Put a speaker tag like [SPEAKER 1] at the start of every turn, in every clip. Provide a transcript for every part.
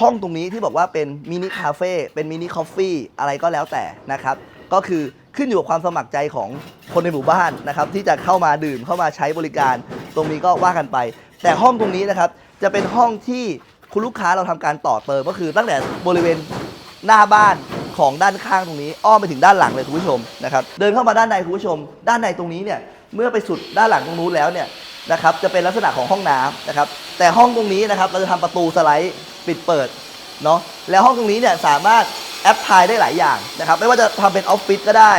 [SPEAKER 1] ห้องตรงนี้ที่บอกว่าเป็นมินิคาเฟ่เป็นมินิคอฟฟี่อะไรก็แล้วแต่นะครับ ก็คือขึ้นอยู่กับความสมัครใจของคนในหมู่บ้านนะครับ ที่จะเข้ามาดื่มเข้ามาใช้บริการ ตรงนี้ก็ว่ากันไป แต่ห้องตรงนี้นะครับ จะเป็นห้องที่คุณลูกค้าเราทำการต่อเติมก็คือตั้งแต่บริเวณหน้าบ้านของด้านข้างตรงนี้ อ้อมไปถึงด้านหลังเลยคุณผู้ชมนะครับเดินเข้ามาด้านในคุณผู้ชม ด้านในตรงนี้เนี่ยเมื่อไปสุดด้านหลังตรงนู้นแล้วเนี่ยนะครับจะเป็นลักษณะของห้องน้ำนะครับแต่ห้องตรงนี้นะครับเราจะทำประตูสไลด์ ปิดเปิดเนาะแล้วห้องตรงนี้เนี่ยสามารถแอปพลายได้หลายอย่างนะครับ ไม่ว่าจะทำเป็นออฟฟิศก็ได้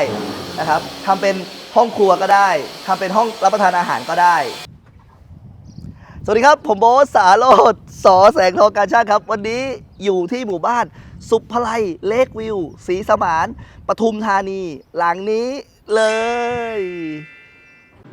[SPEAKER 1] นะครับทำเป็นห้องครัวก็ได้ทำเป็นห้องรับประทานอาหารก็ได้ สวัสดีครับ ผมโบทสาโรดสอแสงทองการชาติครับ วันนี้อยู่ที่หมู่บ้าน สุภไลเลกวิวศรีสมานปทุมธานี หลังนี้เลย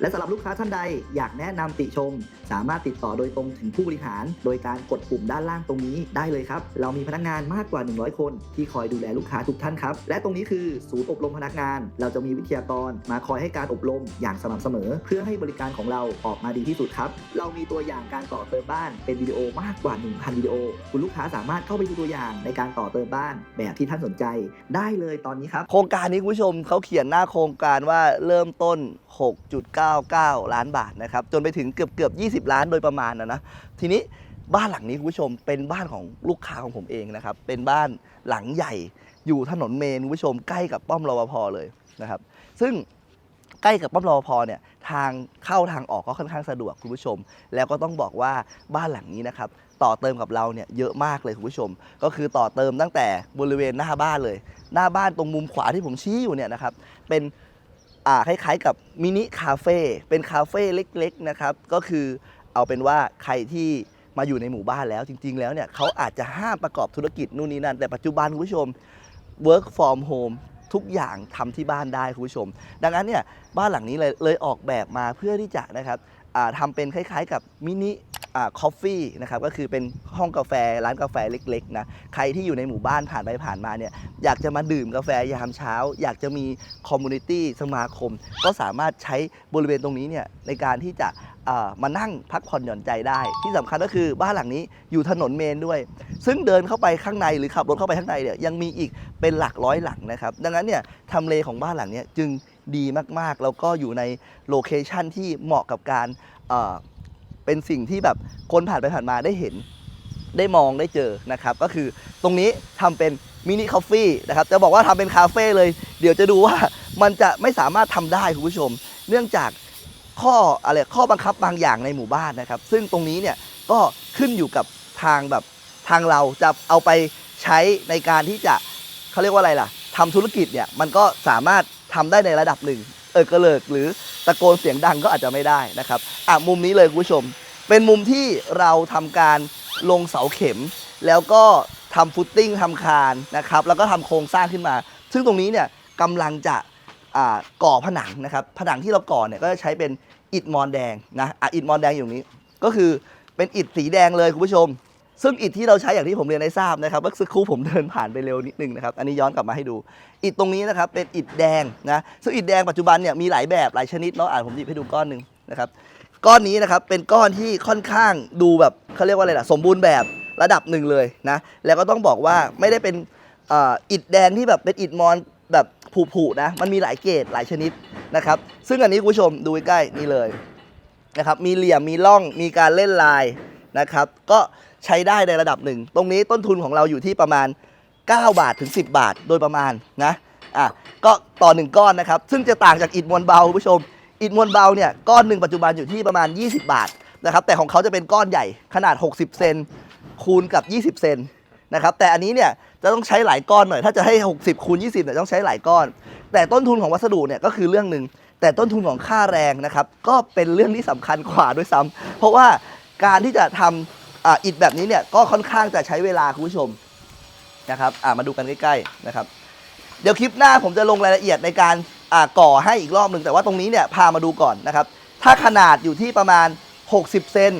[SPEAKER 1] และสำหรับลูกค้าท่านใดอยากแนะนำติชม สามารถติดต่อโดยตรงถึงผู้บริหาร โดยการกดปุ่มด้านล่างตรงนี้ได้เลยครับ เรามีพนักงานมากกว่า 100 คน ที่คอยดูแลลูกค้าทุกท่านครับ และตรงนี้คือศูนย์อบรมพนักงาน เราจะมีวิทยากรมาคอยให้การอบรมอย่างสม่ำเสมอ เพื่อให้บริการของเราออกมาดีที่สุดครับ เรามีตัวอย่างการต่อเติมบ้านเป็นวิดีโอมากกว่า 1,000 วิดีโอ คุณลูกค้าสามารถเข้าไปดูตัวอย่างในการต่อเติมบ้านแบบที่ท่านสนใจ ได้เลยตอนนี้ครับ โครงการนี้คุณผู้ชมเขาเขียนหน้าโครงการว่าเริ่มต้น99 ล้านบาทนะครับ จนไปถึงเกือบเกือบ20 ล้านโดยประมาณนะนะ ทีนี้บ้านหลังนี้คุณผู้ชมเป็นบ้านของลูกค้าของผมเองนะครับ เป็นบ้านหลังใหญ่อยู่ถนนเมนคุณผู้ชมใกล้กับป้อมรปภเลยนะครับ ซึ่งใกล้กับป้อมรปภเนี่ยทางเข้าทางออกก็ค่อนข้างสะดวกคุณผู้ชม แล้วก็ต้องบอกว่าบ้านหลังนี้นะครับต่อเติมกับเราเนี่ยเยอะมากเลยคุณผู้ชม ก็คือต่อเติมตั้งแต่บริเวณหน้าบ้านเลย หน้าบ้านตรงมุมขวาที่ผมชี้อยู่เนี่ยนะครับเป็น อ่าคล้ายๆกับมินิคาเฟ่เป็นคาเฟ่เล็กๆนะครับก็คือเอาเป็นว่าใครที่มาอยู่ในหมู่บ้านแล้วจริง ๆ แล้วเนี่ยเขาอาจจะห้ามประกอบธุรกิจนู่นนี่นั่นแต่ปัจจุบันคุณผู้ชม work from home ทุกอย่างทำที่บ้านได้คุณผู้ชม ดังนั้นเนี่ยบ้านหลังนี้เลยเลยออกแบบมาเพื่อที่จะนะครับทำเป็นคล้ายๆ กับมินิ คอฟฟี่นะครับก็คือเป็นห้องกาแฟร้านกาแฟเล็กๆนะใครที่อยู่ในหมู่บ้านผ่านไปผ่านมาเนี่ยอยากจะมาดื่มกาแฟยามเช้า อยากจะมีคอมมูนิตี้สมาคม ก็สามารถใช้บริเวณตรงนี้เนี่ยในการที่จะมานั่งพักผ่อนหย่อนใจได้ ที่สำคัญก็คือบ้านหลังนี้อยู่ถนนเมนด้วย ซึ่งเดินเข้าไปข้างในหรือขับรถเข้าไปข้างในเนี่ยยังมีอีกเป็นหลักร้อยหลังนะครับ ดังนั้นเนี่ยทำเลของบ้านหลังนี้จึงดีมากๆ แล้วก็อยู่ในโลเคชันที่เหมาะกับการ เป็นสิ่งที่แบบคนผ่านไปผ่านมาได้เห็นได้มองได้เจอนะครับ ก็คือตรงนี้ทำเป็นมินิคอฟฟี่นะครับจะบอกว่าทำเป็นคาเฟ่เลย เดี๋ยวจะดูว่ามันจะไม่สามารถทำได้คุณผู้ชม เนื่องจากข้ออะไรข้อบังคับบางอย่างในหมู่บ้านนะครับ ซึ่งตรงนี้เนี่ยก็ขึ้นอยู่กับทางแบบทางเราจะเอาไปใช้ในการที่จะเขาเรียกว่าอะไรล่ะทำธุรกิจเนี่ยมันก็สามารถทำได้ในระดับหนึ่ง เออกระเลิกหรือตะโกนเสียงดังก็อาจจะไม่ได้นะครับอะมุมนี้เลยคุณผู้ชม เป็นมุมที่เราทำการลงเสาเข็ม แล้วก็ทำฟุตติ้งทำคานนะครับแล้วก็ทำโครงสร้างขึ้นมา ซึ่งตรงนี้เนี่ยกำลังจะอ่าก่อผนังนะครับผนังที่เราก่อเนี่ยก็จะใช้เป็นอิฐมอนแดงนะอะอิฐมอนแดงอยู่ตรงนี้ ก็คือเป็นอิฐสีแดงเลยคุณผู้ชม ซึ่งอิฐที่เราใช้อย่างที่ผมเรียนได้ทราบนะครับเมื่อสักครู่ผมเดินผ่านไปเร็วนิดนึงนะครับอันนี้ย้อนกลับมาให้ดู อิฐตรงนี้นะครับเป็นอิฐแดงนะซึ่งอิฐแดงปัจจุบันเนี่ยมีหลายแบบหลายชนิดเนาะอ่านผมหยิบให้ดูก้อนหนึ่งนะครับก้อนนี้นะครับเป็นก้อนที่ค่อนข้างดูแบบเขาเรียกว่าอะไรล่ะสมบูรณ์แบบระดับหนึ่งเลยนะแล้วก็ต้องบอกว่าไม่ได้เป็นอิฐแดงที่แบบเป็นอิฐมอนแบบผุๆนะมันมีหลายเกรดหลายชนิดนะครับซึ่งอันนี้คุณผู้ชมดูใกล้ๆนี่เลยนะครับมีเหลี่ยมมีร่องมีการเล่นลายนะครับก็ ใช้ได้ในระดับหนึ่ง ตรงนี้ต้นทุนของเราอยู่ที่ประมาณ 9 บาทถึง 10 บาทโดยประมาณนะอะก็ต่อ 1 ก้อนนะครับ ซึ่งจะต่างจากอิฐมวลเบาคุณผู้ชม อิฐมวลเบาเนี่ยก้อนหนึ่งปัจจุบันอยู่ที่ประมาณ 20 บาทนะครับแต่ของเขาจะเป็นก้อนใหญ่ขนาด 60 เซนคูณกับ 20 เซนนะครับแต่อันนี้เนี่ยจะต้องใช้หลายก้อนหน่อย ถ้าจะให้ 60คูณ20เนี่ยต้องใช้หลายก้อน แต่ต้นทุนของวัสดุเนี่ยก็คือเรื่องหนึ่งแต่ต้นทุนของค่าแรงนะครับก็เป็นเรื่องที่สำคัญกว่าด้วยซ้ำเพราะว่าการที่จะทำ อ่าอิฐแบบนี้เนี่ยก็ค่อนข้างจะใช้เวลาคุณผู้ชมนะครับอ่ามาดูกันใกล้ๆนะครับ เดี๋ยวคลิปหน้าผมจะลงรายละเอียดในการอ่าก่อให้อีกรอบหนึ่งแต่ว่าตรงนี้เนี่ยพามาดูก่อนนะครับ ถ้าขนาดอยู่ที่ประมาณ 60 เซน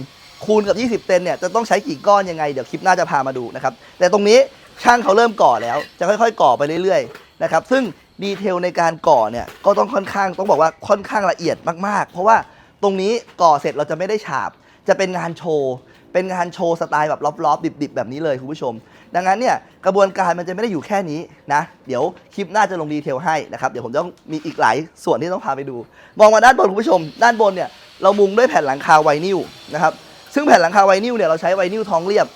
[SPEAKER 1] คูณกับ 20 เซนเนี่ยจะต้องใช้กี่ก้อนยังไง เดี๋ยวคลิปหน้าจะพามาดูนะครับ แต่ตรงนี้ช่างเขาเริ่มก่อแล้วจะค่อยๆ ก่อไปเรื่อยๆนะครับซึ่งดีเทลในการก่อเนี่ยก็ต้องค่อนข้างต้องบอกว่าค่อนข้างละเอียดมากๆ เพราะว่าตรงนี้ก่อเสร็จเราจะไม่ได้ฉาบ จะเป็นงานโชว์ เป็นงานโชว์สไตล์แบบลอบๆ ดิบๆ แบบนี้เลยคุณผู้ชม ดังนั้นเนี่ยกระบวนการมันจะไม่ได้อยู่แค่นี้นะ เดี๋ยวคลิปหน้าจะลงดีเทลให้นะครับ เดี๋ยวผมจะต้องมีอีกหลายส่วนที่ต้องพาไปดู มองมาด้านบนคุณผู้ชม ด้านบนเนี่ยเรามุงด้วยแผ่นหลังคาไวนิลนะครับ ซึ่งแผ่นหลังคาไวนิลเนี่ยเราใช้ไวนิลทองเรียบ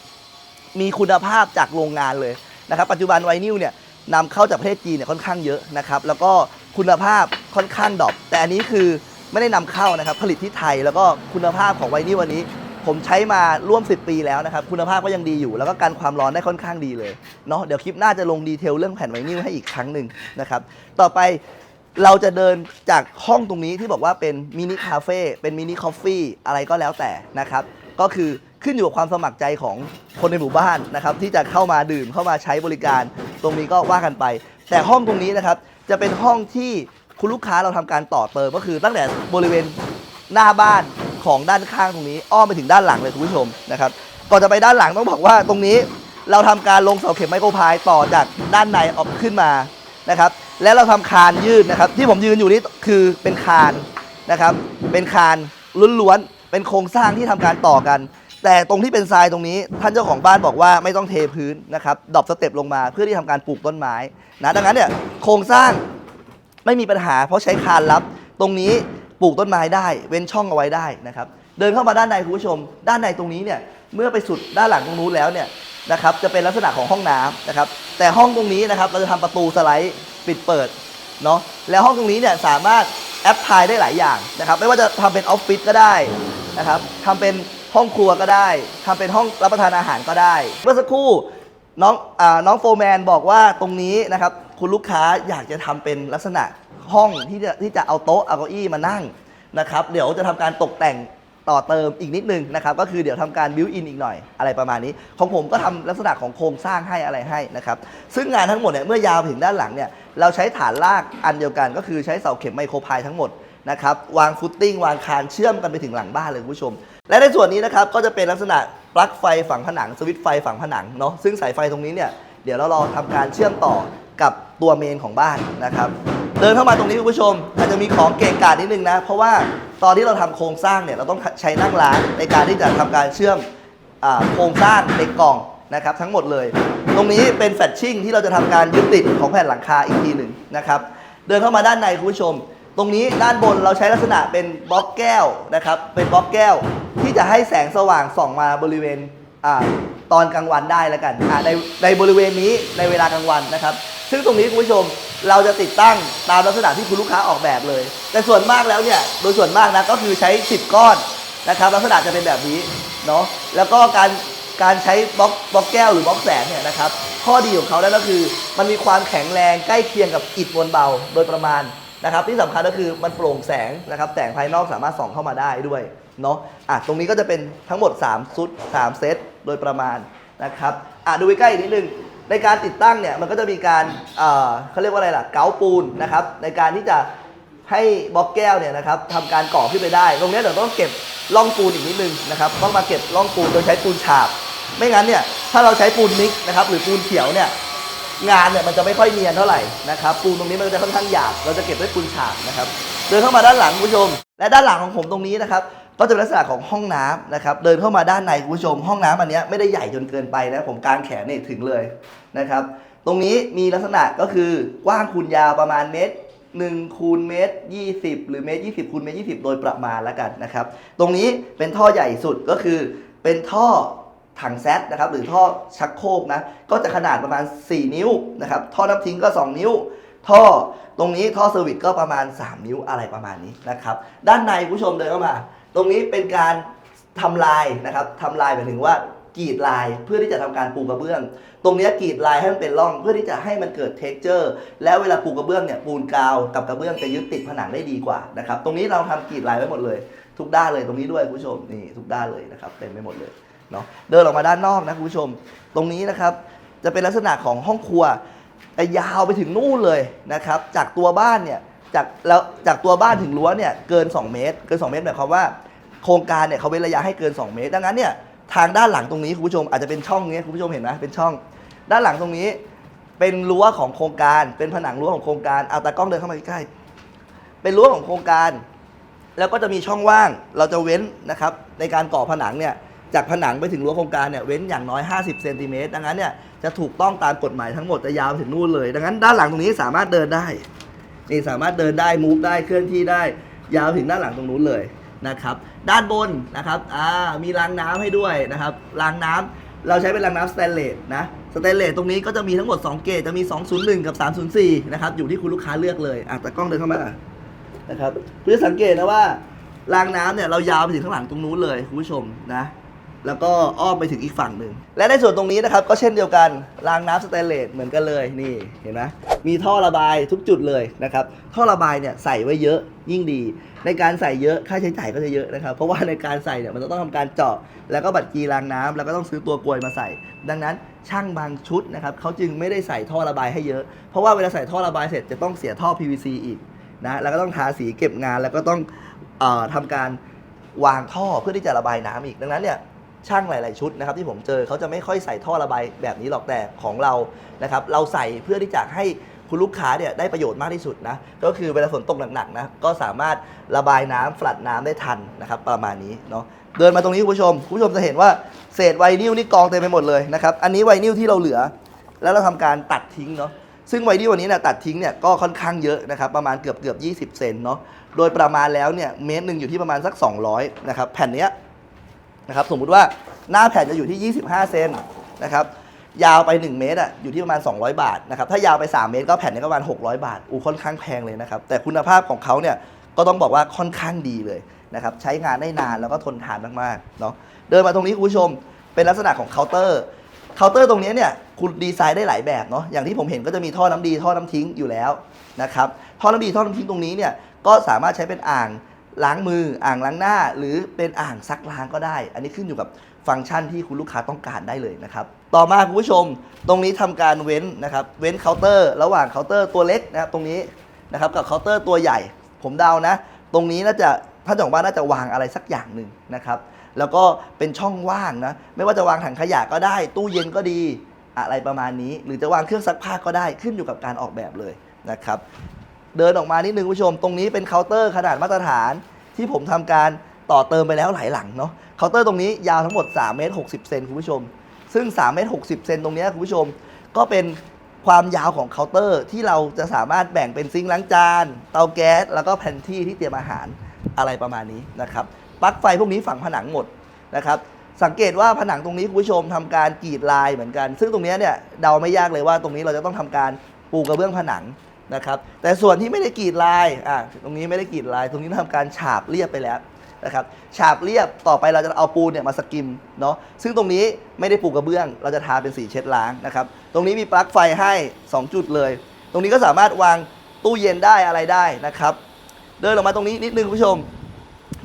[SPEAKER 1] มีคุณภาพจากโรงงานเลยนะครับ ปัจจุบันไวนิลเนี่ยนำเข้าจากประเทศจีนเนี่ยค่อนข้างเยอะนะครับ แล้วก็คุณภาพค่อนข้างดรอปแต่อันนี้คือไม่ได้นำเข้านะครับ ผลิตที่ไทยแล้วก็คุณภาพของไวนิลวันนี้ ผมใช้มาร่วม 10 ปีแล้วนะครับ คุณภาพก็ยังดีอยู่ แล้วก็การความร้อนได้ค่อนข้างดีเลยเนาะเดี๋ยวคลิปหน้าจะลงดีเทลเรื่องแผ่นไวนิลให้อีกครั้งหนึ่งนะครับต่อไปเราจะเดินจากห้องตรงนี้ที่บอกว่าเป็นมินิคาเฟ่เป็นมินิคอฟฟี่อะไรก็แล้วแต่นะครับ ก็คือขึ้นอยู่กับความสมัครใจของคนในหมู่บ้านนะครับ ที่จะเข้ามาดื่มเข้ามาใช้บริการ ตรงนี้ก็ว่ากันไป แต่ห้องตรงนี้นะครับ จะเป็นห้องที่คุณลูกค้าเราทำการต่อเติมก็คือตั้งแต่บริเวณหน้าบ้าน ของด้านข้างตรงนี้ อ้อมไปถึงด้านหลังเลยคุณผู้ชมนะครับก่อนจะไปด้านหลังต้องบอกว่าตรงนี้เราทำการลงเสาเข็มไมโครพายต่อจากด้านในออกขึ้นมานะครับและเราทำคานยืดนะครับ ที่ผมยืนอยู่นี่คือเป็นคานนะครับ เป็นคานล้วนๆเป็นโครงสร้างที่ทำการต่อกัน แต่ตรงที่เป็นทรายตรงนี้ ท่านเจ้าของบ้านบอกว่าไม่ต้องเทพื้นนะครับดรอปสเต็ปลงมาเพื่อที่ทำการปลูกต้นไม้นะดังนั้นเนี่ยโครงสร้างไม่มีปัญหา เพราะใช้คานรับตรงนี้ ปลูกต้นไม้ได้ เว้นช่องเอาไว้ได้นะครับ เดินเข้ามาด้านในคุณผู้ชม ด้านในตรงนี้เนี่ยเมื่อไปสุดด้านหลังตรงนู้นแล้วเนี่ยนะครับจะเป็นลักษณะของห้องน้ำนะครับ แต่ห้องตรงนี้นะครับเราจะทำประตูสไลด์ปิดเปิดเนาะแล้วห้องตรงนี้เนี่ยสามารถแอปพลายได้หลายอย่างนะครับ ไม่ว่าจะทำเป็นออฟฟิศก็ได้นะครับทำเป็นห้องครัวก็ได้ทำเป็นห้องรับประทานอาหารก็ได้ เมื่อสักครู่น้องอาน้องโฟร์แมนบอกว่าตรงนี้นะครับคุณลูกค้าอยากจะทำเป็นลักษณะ ห้องที่จะที่จะเอาโต๊ะเอาเก้าอี้มานั่งนะครับเดี๋ยวจะทำการตกแต่งต่อเติมอีกนิดนึงนะครับก็คือเดี๋ยวทำการบิวอินอีกหน่อยอะไรประมาณนี้ ของผมก็ทำลักษณะของโครงสร้างให้อะไรให้นะครับซึ่งงานทั้งหมดเนี่ยเมื่อยาวไปถึงด้านหลังเนี่ยเราใช้ฐานรากอันเดียวกัน ก็คือใช้เสาเข็มไมโครพายทั้งหมดนะครับวางฟุตติ้งวางคานเชื่อมกันไปถึงหลังบ้านเลยคุณผู้ชม และในส่วนนี้นะครับก็จะเป็นลักษณะปลั๊กไฟฝังผนังสวิตช์ไฟฝังผนังเนาะซึ่งสายไฟตรงนี้เนี่ยเดี๋ยวเรารอทำการเชื่อมต่อกับตัวเมนของบ้านนะครับ เดินเข้ามาตรงนี้คุณผู้ชม อาจจะมีของเกะกะนิดนึงนะ เพราะว่าตอนที่เราทำโครงสร้างเนี่ยเราต้องใช้นั่งร้านในการที่จะทำการเชื่อมอโครงสร้างในกล่องนะครับทั้งหมดเลย ตรงนี้เป็นแฟชชิ่งที่เราจะทำการยึดติดของแผ่นหลังคาอีกทีหนึ่งนะครับเดินเข้ามาด้านในคุณผู้ชม ตรงนี้ด้านบนเราใช้ลักษณะเป็นบล็อกแก้วนะครับเป็นบล็อกแก้วที่จะให้แสงสว่างส่องมาบริเวณอตอนกลางวันได้แล้วกันในในบริเวณนี้ในเวลากลางวันนะครับ ซึ่งตรงนี้คุณผู้ชม เราจะติดตั้งตามลักษณะที่คุณลูกค้าออกแบบเลย แต่ส่วนมากแล้วเนี่ยโดยส่วนมากนะก็คือใช้ 10 ก้อนนะครับลักษณะจะเป็นแบบนี้เนาะแล้วก็การการใช้บล็อกบล็อกแก้วหรือบล็อกแสงเนี่ยนะครับข้อดีของเขานั่นก็คือ มันมีความแข็งแรงใกล้เคียงกับอิฐมวลเบาโดยประมาณนะครับ ที่สำคัญก็คือมันโปร่งแสงนะครับแสงภายนอกสามารถส่องเข้ามาได้ด้วยเนาะอะตรงนี้ก็จะเป็นทั้งหมด 3 ชุด 3 เซตโดยประมาณนะครับอะดูใกล้อีกนิดนึง ในการติดตั้งเนี่ยมันก็จะมีการเอ่อเขาเรียกว่าอะไรล่ะเกาปูนนะครับในการที่จะให้บล็อกแก้วเนี่ยนะครับทำการก่อขึ้นไปได้ ตรงนี้เดี๋ยวต้องเก็บร่องปูนอีกนิดนึงนะครับต้องมาเก็บร่องปูนโดยใช้ปูนฉาบ ไม่งั้นเนี่ยถ้าเราใช้ปูนมิกนะครับหรือปูนเขียวเนี่ยงานเนี่ยมันจะไม่ค่อยเนียนเท่าไหร่นะครับปูนตรงนี้มันจะค่อนข้างหยาบเราจะเก็บด้วยปูนฉาบนะครับเดินเข้ามาด้านหลังคุณผู้ชม และด้านหลังของผมตรงนี้นะครับ ก็จะเป็นลักษณะของห้องน้ำนะครับ เดินเข้ามาด้านในคุณผู้ชม ห้องน้ำอันนี้ไม่ได้ใหญ่จนเกินไปนะผมกางแขนนี่ถึงเลยนะครับ ตรงนี้มีลักษณะก็คือกว้างคูณยาวประมาณเมตร1คูณเมตร 20 หรือเมตร 20คูณเมตร 20 โดยประมาณแล้วกันนะครับ ตรงนี้เป็นท่อใหญ่สุดก็คือเป็นท่อถังแซดนะครับหรือท่อชักโครกนะก็จะขนาดประมาณ 4 นิ้วนะครับท่อน้ำทิ้งก็ 2 นิ้ว ท่อตรงนี้ท่อเซอร์วิสก็ประมาณ 3 นิ้วอะไรประมาณนี้นะครับด้านในผู้ชมเดินเข้ามา ตรงนี้เป็นการทำลายนะครับทำลายหมายถึงว่ากรีดลายเพื่อที่จะทำการปูกระเบื้อง ตรงนี้กรีดลายให้มันเป็นร่องเพื่อที่จะให้มันเกิดเท็กเจอร์ แล้วเวลาปูกระเบื้องเนี่ยปูนกาวกับกระเบื้องจะยึดติดผนังได้ดีกว่านะครับ ตรงนี้เราทำกรีดลายไว้หมดเลย ทุกด้านเลยตรงนี้ด้วยคุณผู้ชมนี่ทุกด้านเลยนะครับเต็มไปหมดเลยเนาะเดินออกมาด้านนอกนะคุณผู้ชม ตรงนี้นะครับจะเป็นลักษณะของห้องครัวแต่ยาวไปถึงนู่นเลยนะครับ จากตัวบ้านเนี่ย จากแล้วจากตัวบ้านถึงรั้วเนี่ยเกิน 2 เมตร เกิน 2 เมตรหมายความว่าโครงการเนี่ยเขาเว้นระยะให้เกิน 2 เมตร ดังนั้นเนี่ยทางด้านหลังตรงนี้คุณผู้ชมอาจจะเป็นช่องเนี้ยคุณผู้ชมเห็นไหมเป็นช่อง ด้านหลังตรงนี้ เป็นรั้วของโครงการ เป็นผนังรั้วของโครงการเอาตากล้องเดินเข้ามาใกล้ๆเป็นรั้วของโครงการ แล้วก็จะมีช่องว่างเราจะเว้นนะครับในการก่อผนังเนี่ยจากผนังไปถึงรั้วโครงการเนี่ยเว้นอย่างน้อย 50 เซนติเมตรดังนั้นเนี่ยจะถูกต้องตามกฎหมายทั้งหมดจะยาวถึงนู่นเลย ดังนั้นด้านหลังตรงนี้สามารถเดินได้ นี่สามารถเดินได้มูฟได้เคลื่อนที่ได้ยาวถึงด้านหลังตรงนู้นเลยนะครับ ด้านบนนะครับอ่ามีรางน้ำให้ด้วยนะครับรางน้ำเราใช้เป็นรางน้ำสแตนเลสนะสแตนเลสตรงนี้ก็จะมีทั้งหมด 2 เกจจะมี 201 กับ 304 นะครับ อยู่ที่คุณลูกค้าเลือกเลยอะแต่กล้องเดินเข้ามานะครับคุณจะสังเกตนะว่ารางน้ำเนี่ยเรายาวไปถึงข้างหลังตรงนู้นเลยคุณผู้ชมนะ แล้วก็อ้อมไปถึงอีกฝั่งหนึ่ง และในส่วนตรงนี้นะครับ ก็เช่นเดียวกัน รางน้ำสแตนเลสเหมือนกันเลยนี่เห็นไหมมีท่อระบายทุกจุดเลยนะครับ ท่อระบายเนี่ยใส่ไว้เยอะยิ่งดี ในการใส่เยอะค่าใช้จ่ายก็จะเยอะนะครับ เพราะว่าในการใส่เนี่ยมันจะต้องทำการเจาะ แล้วก็บัตรกีรางน้ำแล้วก็ต้องซื้อตัวกลวยมาใส่ ดังนั้นช่างบางชุดนะครับเขาจึงไม่ได้ใส่ท่อระบายให้เยอะ เพราะว่าเวลาใส่ท่อระบายเสร็จจะต้องเสียท่อ PVC อีกนะแล้วก็ต้องทาสีเก็บงานแล้วก็ต้องเออทำการวางท่อเพื่อที่จะระบายน้ำอีกดังนั้นเนี่ย ช่างหลาย ๆ ชุดนะครับที่ผมเจอเขาจะไม่ค่อยใส่ท่อระบายแบบนี้หรอกแต่ของเรานะครับเราใส่เพื่อที่จะให้คุณลูกค้าเนี่ยได้ประโยชน์มากที่สุดนะก็คือเวลาฝนตกหนักๆนะก็สามารถระบายน้ำฝลัดน้ำได้ทันนะครับประมาณนี้เนาะเดินมาตรงนี้คุณผู้ชมคุณผู้ชมจะเห็นว่าเศษไวนิลนี่กองเต็มไปหมดเลยนะครับอันนี้ไวนิลที่เราเหลือ แล้วเราทำการตัดทิ้งเนาะซึ่งไวนิลวันนี้เนี่ยตัดทิ้งเนี่ยก็ค่อนข้างเยอะนะครับประมาณเกือบเกือบ20 เซนเนาะโดยประมาณแล้วเนี่ยเมตรหนึ่งอยู่ที่ประมาณสัก 200นะครับแผ่นเนี้ย นะครับสมมุติว่าหน้าแผ่นจะอยู่ที่ 25 เซนนะครับยาวไป 1 เมตรอะอยู่ที่ประมาณ 200 บาทนะครับถ้ายาวไป 3 เมตรก็แผ่นนี้ก็ประมาณ 600 บาทอูค่อนข้างแพงเลยนะครับแต่คุณภาพของเขาเนี่ยก็ต้องบอกว่าค่อนข้างดีเลยนะครับใช้งานได้นานแล้วก็ทนทานมากๆเนาะเดินมาตรงนี้คุณผู้ชมเป็นลักษณะของเคาน์เตอร์เคาน์เตอร์ตรงนี้เนี่ยคุณดีไซน์ได้หลายแบบเนาะอย่างที่ผมเห็นก็จะมีท่อน้ำดีท่อน้ำทิ้งอยู่แล้วนะครับท่อน้ำดีท่อน้ำทิ้งตรงนี้เนี่ยก็สามารถใช้เป็นอ่าง ล้างมืออ่างล้างหน้า หรือเป็นอ่างซักล้างก็ได้ อันนี้ขึ้นอยู่กับฟังก์ชันที่คุณลูกค้าต้องการได้เลยนะครับ ต่อมาคุณผู้ชมตรงนี้ทำการเว้นนะครับ เว้นเคาน์เตอร์ ระหว่างเคาน์เตอร์ตัวเล็กนะครับตรงนี้นะครับกับเคาน์เตอร์ตัวใหญ่ ผมเดานะ ตรงนี้น่าจะท่านเจ้าของบ้านน่าจะวางอะไรสักอย่างหนึ่งนะครับ แล้วก็เป็นช่องว่างนะ ไม่ว่าจะวางถังขยะก็ได้ ตู้เย็นก็ดี อะไรประมาณนี้ หรือจะวางเครื่องซักผ้าก็ได้ ขึ้นอยู่กับการออกแบบเลยนะครับ เดินออกมานิดนึงคุณผู้ชม ตรงนี้เป็นเคาน์เตอร์ขนาดมาตรฐานที่ผมทำการต่อเติมไปแล้วหลายหลังเนาะเคาน์เตอร์ตรงนี้ยาวทั้งหมด3เมตร60เซนคุณผู้ชม ซึ่ง3เมตร60เซนตรงนี้คุณผู้ชม ก็เป็นความยาวของเคาน์เตอร์ที่เราจะสามารถแบ่งเป็นซิงค์ล้างจาน เตาแก๊ส แล้วก็แผ่นที่ที่เตรียมอาหารอะไรประมาณนี้นะครับปลั๊กไฟพวกนี้ฝังผนังหมดนะครับสังเกตว่าผนังตรงนี้คุณผู้ชมทำการกรีดลายเหมือนกัน ซึ่งตรงนี้เนี่ยเดาไม่ยากเลยว่าตรงนี้เราจะต้องทำการปูกระเบื้องผนัง นะครับ แต่ส่วนที่ไม่ได้กรีดลายอะตรงนี้ไม่ได้กรีดลาย ตรงนี้ทำการฉาบเรียบไปแล้วนะครับ ฉาบเรียบต่อไปเราจะเอาปูนเนี่ยมาสกิมเนาะ ซึ่งตรงนี้ไม่ได้ปูกระเบื้อง เราจะทาเป็นสีเช็ดล้างนะครับ ตรงนี้มีปลั๊กไฟให้ 2 จุดเลย ตรงนี้ก็สามารถวางตู้เย็นได้อะไรได้นะครับ เดินออกมาตรงนี้นิดนึงคุณผู้ชม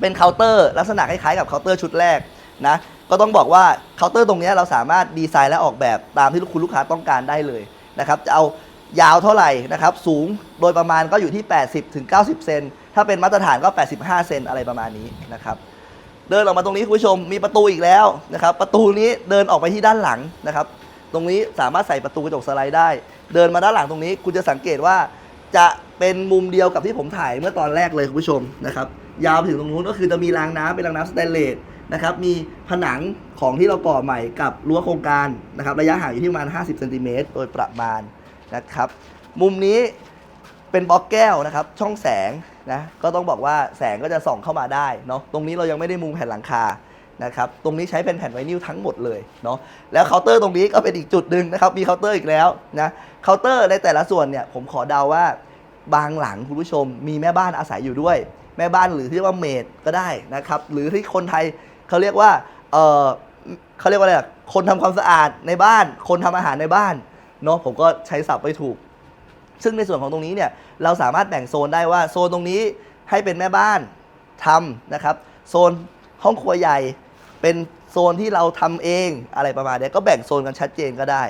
[SPEAKER 1] เป็นเคาน์เตอร์ ลักษณะคล้ายๆกับเคาน์เตอร์ชุดแรกนะ ก็ต้องบอกว่าเคาน์เตอร์ตรงนี้เราสามารถดีไซน์และออกแบบตามที่คุณลูกค้าต้องการได้เลยนะครับ จะเอา ยาวเท่าไหร่นะครับ สูงโดยประมาณก็อยู่ที่ 80ถึง90 เซน ถ้าเป็นมาตรฐานก็ 85 เซนอะไรประมาณนี้นะครับ เดินออกมาตรงนี้คุณผู้ชมมีประตูอีกแล้วนะครับ ประตูนี้เดินออกไปที่ด้านหลังนะครับ ตรงนี้สามารถใส่ประตูกระจกสไลด์ได้ เดินมาด้านหลังตรงนี้ คุณจะสังเกตว่าจะเป็นมุมเดียวกับที่ผมถ่ายเมื่อตอนแรกเลยคุณผู้ชมนะครับ ยาวถึงตรงนู้นก็คือจะมีรางน้ำเป็นรางน้ำสแตนเลสนะครับ มีผนังของที่เราก่อใหม่กับรั้วโครงการนะครับ ระยะห่างอยู่ที่ประมาณ 50เซนติเมตรโดยประมาณ นะครับ มุมนี้เป็นบล็อกแก้วนะครับ ช่องแสงนะก็ต้องบอกว่าแสงก็จะส่องเข้ามาได้เนาะตรงนี้เรายังไม่ได้มุงแผ่นหลังคานะครับตรงนี้ใช้เป็นแผ่นไวนิลทั้งหมดเลยเนาะแล้วเคาน์เตอร์ตรงนี้ก็เป็นอีกจุดหนึ่งนะครับมีเคาน์เตอร์อีกแล้วนะเคาน์เตอร์ในแต่ละส่วนเนี่ยผมขอเดาว่าบางหลังคุณผู้ชมมีแม่บ้านอาศัยอยู่ด้วย แม่บ้านหรือที่เรียกว่าเมดก็ได้นะครับหรือที่คนไทยเขาเรียกว่าเออเขาเรียกว่าอะไรอะคนทำความสะอาดในบ้าน คนทำอาหารในบ้าน เนาะผมก็ใช้ศัพท์ไปถูก ซึ่งในส่วนของตรงนี้เนี่ยเราสามารถแบ่งโซนได้ว่าโซนตรงนี้ให้เป็นแม่บ้านทำนะครับโซนห้องครัวใหญ่เป็นโซนที่เราทำเองอะไรประมาณนี้ก็แบ่งโซนกันชัดเจนก็ได้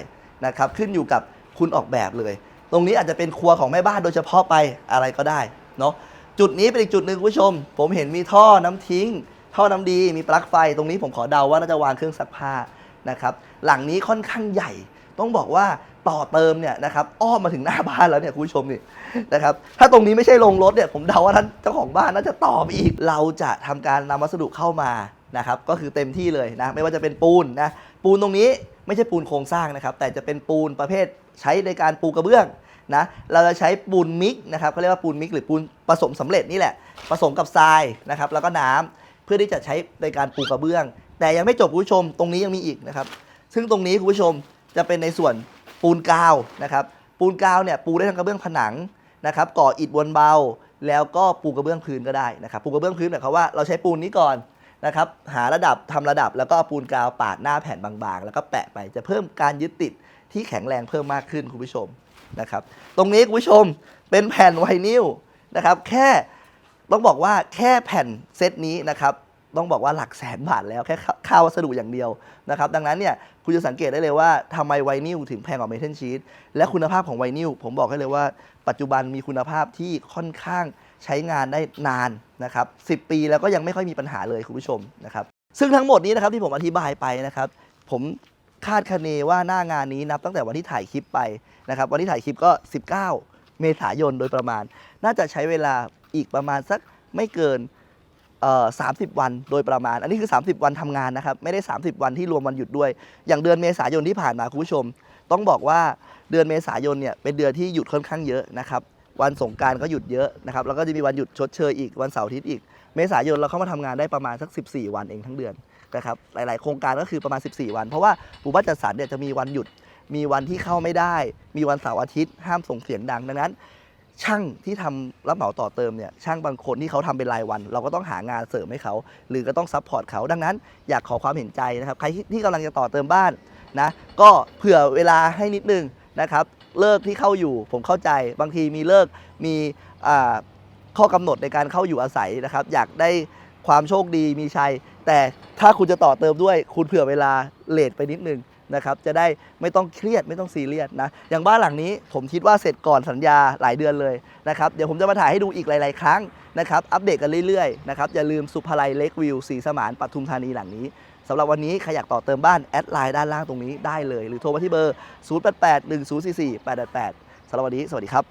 [SPEAKER 1] นะครับขึ้นอยู่กับคุณออกแบบเลย ตรงนี้อาจจะเป็นครัวของแม่บ้านโดยเฉพาะไปอะไรก็ได้เนาะจุดนี้เป็นอีกจุดหนึ่งคุณผู้ชม ผมเห็นมีท่อน้ำทิ้ง ท่อน้ำดีมีปลั๊กไฟ ตรงนี้ผมขอเดาว่าน่าจะวางเครื่องซักผ้านะครับหลังนี้ค่อนข้างใหญ่ ต้องบอกว่าต่อเติมเนี่ยนะครับอ้อมมาถึงหน้าบ้านแล้วเนี่ยคุณผู้ชมนี่นะครับถ้าตรงนี้ไม่ใช่โรงรถเนี่ยผมเดาว่าท่านเจ้าของบ้านน่าจะตอบอีก เราจะทำการนำวัสดุเข้ามานะครับก็คือเต็มที่เลยนะไม่ว่าจะเป็นปูนนะปูนตรงนี้ไม่ใช่ปูนโครงสร้างนะครับแต่จะเป็นปูนประเภทใช้ในการปูกระเบื้องนะเราจะใช้ปูนมิกนะครับเขาเรียกว่าปูนมิกหรือปูนผสมสำเร็จนี่แหละ ผสมกับทรายนะครับแล้วก็น้ำเพื่อที่จะใช้ในการปูกระเบื้อง แต่ยังไม่จบคุณผู้ชมตรงนี้ยังมีอีกนะครับซึ่งตรงนี้คุณผู้ชม จะเป็นในส่วนปูนกาวนะครับปูนกาวเนี่ยปูได้ทั้งกระเบื้องผนังนะครับก่ออิฐบนเบา แล้วก็ปูกระเบื้องพื้นก็ได้นะครับปูกระเบื้องพื้นหมายความว่าเราใช้ปูนนี้ก่อนนะครับหาระดับทำระดับแล้วก็ปูนกาวปาดหน้าแผ่นบางๆ แล้วก็แปะไปจะเพิ่มการยึดติดที่แข็งแรงเพิ่มมากขึ้นคุณผู้ชมนะครับตรงนี้คุณผู้ชมเป็นแผ่นไวนิลนะครับแค่ต้องบอกว่าแค่แผ่นเซตนี้นะครับ ต้องบอกว่าหลักแสนบาทแล้วแค่ค่าวัสดุอย่างเดียวนะครับดังนั้นเนี่ยคุณจะสังเกตได้เลยว่าทำไมไวนิลถึงแพงกว่าเมทัลชีตและคุณภาพของไวนิลผมบอกให้เลยว่า ปัจจุบันมีคุณภาพที่ค่อนข้างใช้งานได้นานนะครับ10 ปีแล้วก็ยังไม่ค่อยมีปัญหาเลยคุณผู้ชมนะครับซึ่งทั้งหมดนี้นะครับที่ผมอธิบายไปนะครับ ผมคาดคะเนว่าหน้างานนี้นับตั้งแต่วันที่ถ่ายคลิปไปนะครับวันที่ถ่ายคลิปก็ 19 เมษายนโดยประมาณ น่าจะใช้เวลาอีกประมาณสักไม่เกิน เอ่อ30วันโดยประมาณ อันนี้คือ 30 วันทำงานนะครับ ไม่ได้ 30 วันที่รวมวันหยุดด้วย อย่างเดือนเมษายนที่ผ่านมาคุณผู้ชม ต้องบอกว่าเดือนเมษายนเนี่ยเป็นเดือนที่หยุดค่อนข้างเยอะนะครับ วันสงการก็หยุดเยอะนะครับ แล้วก็จะมีวันหยุดชดเชยอีกวันเสาร์อาทิตย์อีก เมษายนเราเข้ามาทำงานได้ประมาณสัก 14 วันเองทั้งเดือนนะครับ หลาย ๆ โครงการก็คือประมาณ 14 วัน เพราะว่าหมู่บ้านจัดสรรเนี่ยจะมีวันหยุด มีวันที่เข้าไม่ได้ มีวันเสาร์อาทิตย์ ห้ามส่งเสียงดัง ดังนั้น ช่างที่ทำรับเหมาต่อเติมเนี่ยช่างบางคนที่เขาทำเป็นรายวัน เราก็ต้องหางานเสริมให้เขา หรือก็ต้องซัพพอร์ตเขาดังนั้น อยากขอความเห็นใจนะครับใครที่ที่กำลังจะต่อเติมบ้านนะก็เผื่อเวลาให้นิดนึงนะครับเลิกที่เข้าอยู่ผมเข้าใจบางทีมีเลิกมีข้อกำหนดในการเข้าอยู่อาศัยนะครับ อยากได้ความโชคดีมีชัย แต่ถ้าคุณจะต่อเติมด้วยคุณเผื่อเวลาเลทไปนิดนึง นะครับจะได้ไม่ต้องเครียดไม่ต้องซีเรียสนะอย่างบ้านหลังนี้ผมคิดว่าเสร็จก่อนสัญญาหลายเดือนเลยนะครับเดี๋ยวผมจะมาถ่ายให้ดูอีกหลาย ๆ ครั้งนะครับอัปเดตกันเรื่อย ๆ นะครับอย่าลืมสุภาลัยเล็กวิวสีสมานปทุมธานีหลังนี้สำหรับวันนี้ใครอยากต่อเติมบ้าน แอดไลน์ด้านล่างตรงนี้ได้เลย หรือโทรมาที่เบอร์ 0881044888สำหรับวันนี้ สวัสดีครับ